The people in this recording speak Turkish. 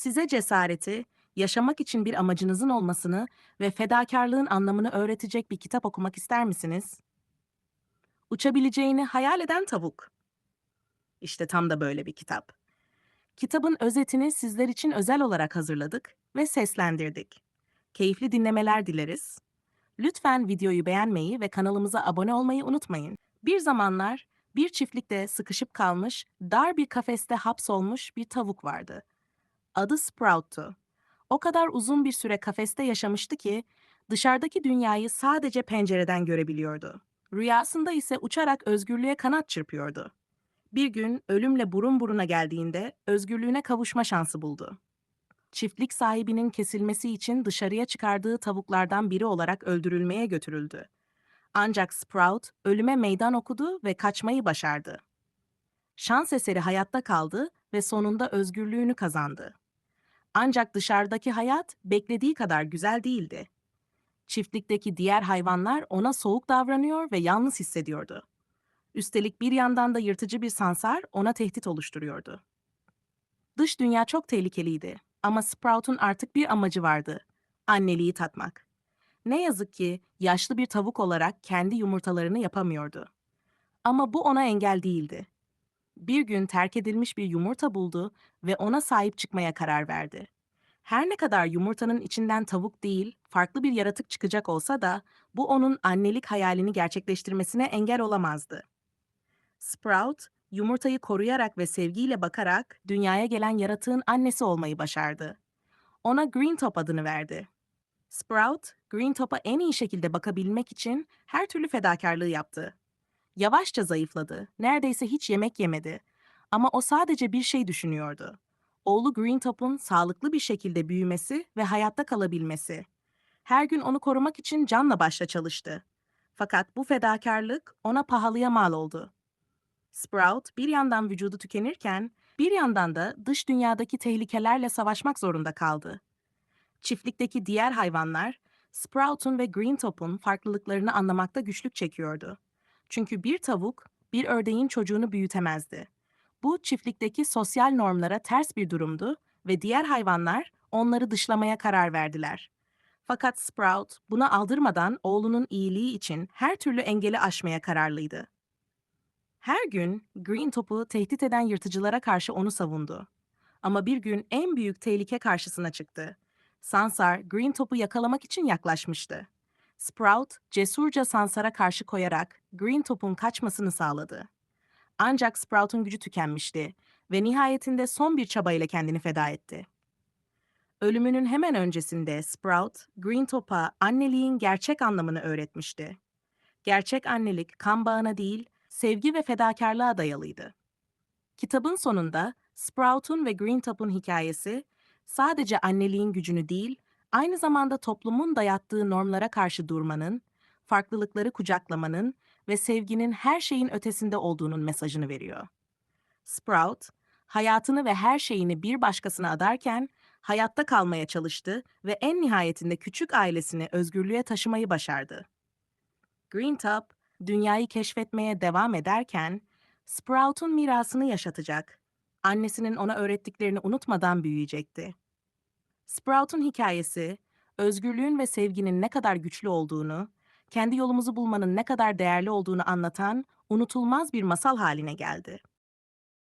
size cesareti, yaşamak için bir amacınızın olmasını ve fedakarlığın anlamını öğretecek bir kitap okumak ister misiniz? Uçabileceğini hayal eden tavuk. İşte tam da böyle bir kitap. Kitabın özetini sizler için özel olarak hazırladık ve seslendirdik. Keyifli dinlemeler dileriz. Lütfen videoyu beğenmeyi ve kanalımıza abone olmayı unutmayın. Bir zamanlar bir çiftlikte sıkışıp kalmış, dar bir kafeste hapsolmuş bir tavuk vardı. Adı Sprout'tu. O kadar uzun bir süre kafeste yaşamıştı ki dışarıdaki dünyayı sadece pencereden görebiliyordu. Rüyasında ise uçarak özgürlüğe kanat çırpıyordu. Bir gün ölümle burun buruna geldiğinde özgürlüğüne kavuşma şansı buldu. Çiftlik sahibinin kesilmesi için dışarıya çıkardığı tavuklardan biri olarak öldürülmeye götürüldü. Ancak Sprout ölüme meydan okudu ve kaçmayı başardı. Şans eseri hayatta kaldı ve sonunda özgürlüğünü kazandı. Ancak dışarıdaki hayat beklediği kadar güzel değildi. Çiftlikteki diğer hayvanlar ona soğuk davranıyor ve yalnız hissediyordu. Üstelik bir yandan da yırtıcı bir sansar ona tehdit oluşturuyordu. Dış dünya çok tehlikeliydi ama Sprout'un artık bir amacı vardı. Anneliği tatmak. Ne yazık ki yaşlı bir tavuk olarak kendi yumurtalarını yapamıyordu. Ama bu ona engel değildi. Bir gün terk edilmiş bir yumurta buldu ve ona sahip çıkmaya karar verdi. Her ne kadar yumurtanın içinden tavuk değil, farklı bir yaratık çıkacak olsa da bu onun annelik hayalini gerçekleştirmesine engel olamazdı. Sprout, yumurtayı koruyarak ve sevgiyle bakarak dünyaya gelen yaratığın annesi olmayı başardı. Ona Green Top adını verdi. Sprout, Green Top'a en iyi şekilde bakabilmek için her türlü fedakarlığı yaptı. Yavaşça zayıfladı, neredeyse hiç yemek yemedi. Ama o sadece bir şey düşünüyordu. Oğlu Green Top'un sağlıklı bir şekilde büyümesi ve hayatta kalabilmesi. Her gün onu korumak için canla başla çalıştı. Fakat bu fedakarlık ona pahalıya mal oldu. Sprout bir yandan vücudu tükenirken, bir yandan da dış dünyadaki tehlikelerle savaşmak zorunda kaldı. Çiftlikteki diğer hayvanlar, Sprout'un ve Green Top'un farklılıklarını anlamakta güçlük çekiyordu. Çünkü bir tavuk, bir ördeğin çocuğunu büyütemezdi. Bu çiftlikteki sosyal normlara ters bir durumdu ve diğer hayvanlar onları dışlamaya karar verdiler. Fakat Sprout buna aldırmadan oğlunun iyiliği için her türlü engeli aşmaya kararlıydı. Her gün Green Top'u tehdit eden yırtıcılara karşı onu savundu. Ama bir gün en büyük tehlike karşısına çıktı. Sansar, Green Top'u yakalamak için yaklaşmıştı. Sprout, cesurca Sansar'a karşı koyarak Green Top'un kaçmasını sağladı. Ancak Sprout'un gücü tükenmişti ve nihayetinde son bir çabayla kendini feda etti. Ölümünün hemen öncesinde Sprout, Green Top'a anneliğin gerçek anlamını öğretmişti. Gerçek annelik kan bağına değil, sevgi ve fedakarlığa dayalıydı. Kitabın sonunda Sprout'un ve Green Top'un hikayesi sadece anneliğin gücünü değil, aynı zamanda toplumun dayattığı normlara karşı durmanın, farklılıkları kucaklamanın ve sevginin her şeyin ötesinde olduğunun mesajını veriyor. Sprout, hayatını ve her şeyini bir başkasına adarken hayatta kalmaya çalıştı ve en nihayetinde küçük ailesini özgürlüğe taşımayı başardı. Green Top, dünyayı keşfetmeye devam ederken, Sprout'un mirasını yaşatacak, annesinin ona öğrettiklerini unutmadan büyüyecekti. Sprout'un hikayesi, özgürlüğün ve sevginin ne kadar güçlü olduğunu, kendi yolumuzu bulmanın ne kadar değerli olduğunu anlatan unutulmaz bir masal haline geldi.